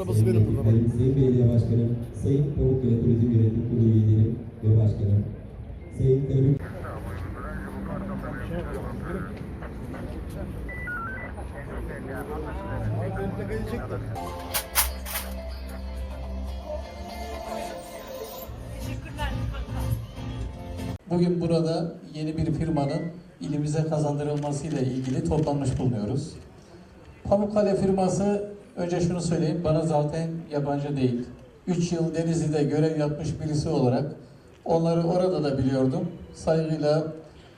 arabası benim burada bak. Sayın Belediye Başkanım, Sayın Pamukkale Turizm Yönetim Kurulu üyelerim ve başkanım. Sayın Tarım... Bugün burada yeni bir firmanın ilimize kazandırılmasıyla ilgili toplanmış bulunuyoruz. Pamukkale firması önce şunu söyleyeyim bana zaten yabancı değil. 3 yıl Denizli'de görev yapmış birisi olarak onları orada da biliyordum. Saygıyla,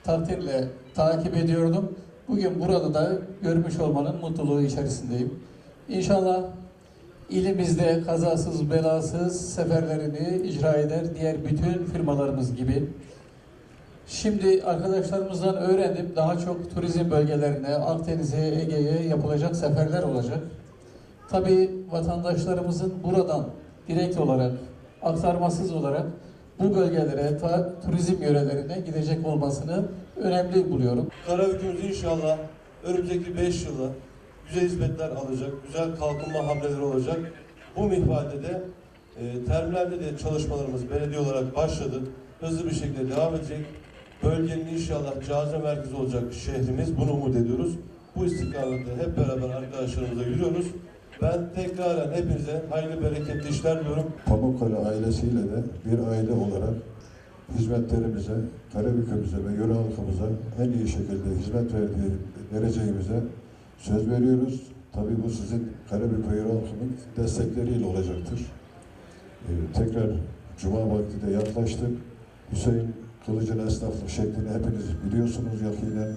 takdirle takip ediyordum. Bugün burada da görmüş olmanın mutluluğu içerisindeyim. İnşallah ilimizde kazasız belasız seferlerini icra eder diğer bütün firmalarımız gibi Şimdi arkadaşlarımızdan öğrendim daha çok turizm bölgelerine, Akdeniz'e, Ege'ye yapılacak seferler olacak. Tabii vatandaşlarımızın buradan direkt olarak, aktarmasız olarak bu bölgelere, ta, turizm yörelerine gidecek olmasını önemli buluyorum. Karabük'ümüz inşallah önümüzdeki 5 yılda güzel hizmetler alacak, güzel kalkınma hamleleri olacak. Bu mihvalde de e, terminalde de çalışmalarımız belediye olarak başladı. Hızlı bir şekilde devam edecek. Bölgenin inşallah cazibe merkezi olacak şehrimiz. Bunu umut ediyoruz. Bu istikamette hep beraber arkadaşlarımıza yürüyoruz. Ben tekraren hepinize hayırlı bereketli işler diliyorum. Pamukkale ailesiyle de bir aile olarak hizmetlerimize, Karabük'ümüze ve yöre halkımıza en iyi şekilde hizmet verdiği, vereceğimize söz veriyoruz. Tabii bu sizin Karabük ve yöre halkının destekleriyle olacaktır. Ee, tekrar Cuma vakti de yaklaştık. Hüseyin Kılıç'ın esnaflık şeklini hepiniz biliyorsunuz yakinen.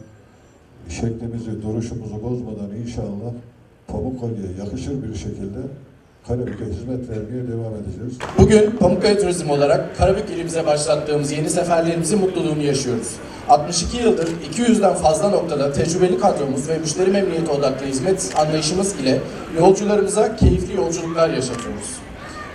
Şeklimizi, duruşumuzu bozmadan inşallah Pamukkale'ye yakışır bir şekilde Karabük'e hizmet vermeye devam edeceğiz. Bugün Pamukkale Turizm olarak Karabük ilimize başlattığımız yeni seferlerimizin mutluluğunu yaşıyoruz. 62 yıldır 200'den fazla noktada tecrübeli kadromuz ve müşteri memnuniyeti odaklı hizmet anlayışımız ile yolcularımıza keyifli yolculuklar yaşatıyoruz.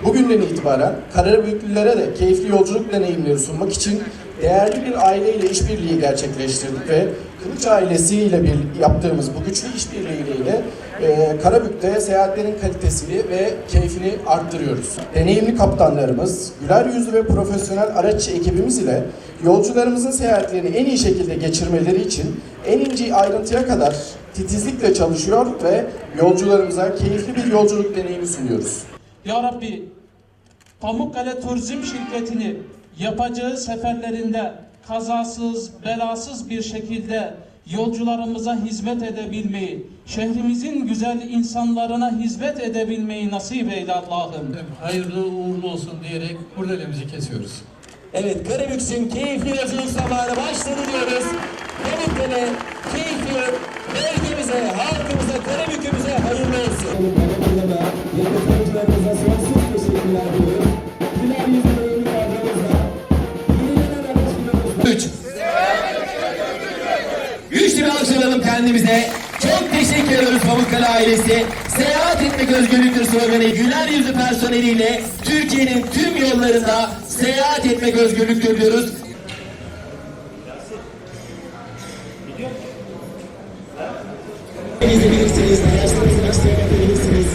Bugünden itibaren Karabüklülere de keyifli yolculuk deneyimleri sunmak için değerli bir aileyle işbirliği gerçekleştirdik ve Kılıç ailesiyle bir yaptığımız bu güçlü işbirliğiyle e, Karabük'te seyahatlerin kalitesini ve keyfini arttırıyoruz. Deneyimli kaptanlarımız, güler yüzlü ve profesyonel araççı ekibimiz ile yolcularımızın seyahatlerini en iyi şekilde geçirmeleri için en ince ayrıntıya kadar titizlikle çalışıyor ve yolcularımıza keyifli bir yolculuk deneyimi sunuyoruz. Ya Rabbi Pamukkale Turizm Şirketi'ni yapacağı seferlerinde kazasız, belasız bir şekilde yolcularımıza hizmet edebilmeyi, şehrimizin güzel insanlarına hizmet edebilmeyi nasip eyle Allah'ım. Hayırlı uğurlu olsun diyerek kurdelemizi kesiyoruz. Evet, Karabük'ün keyifli yolculuk zamanı başladı diyoruz. Pamukkale keyifli bölgemize, halkımıza, Karabük'ümüze hayırlı olsun. Yatırımcılarımıza sonsuz teşekkürler diliyorum. Güler kendimize. Çok teşekkür ediyoruz Pamukkale ailesi. Seyahat etmek özgürlüktür sloganı güler yüzlü personeliyle Türkiye'nin tüm yollarında seyahat etmek özgürlüktür diyoruz. İzleyebilirsiniz, araçlarınızı araçlarına bakabilirsiniz.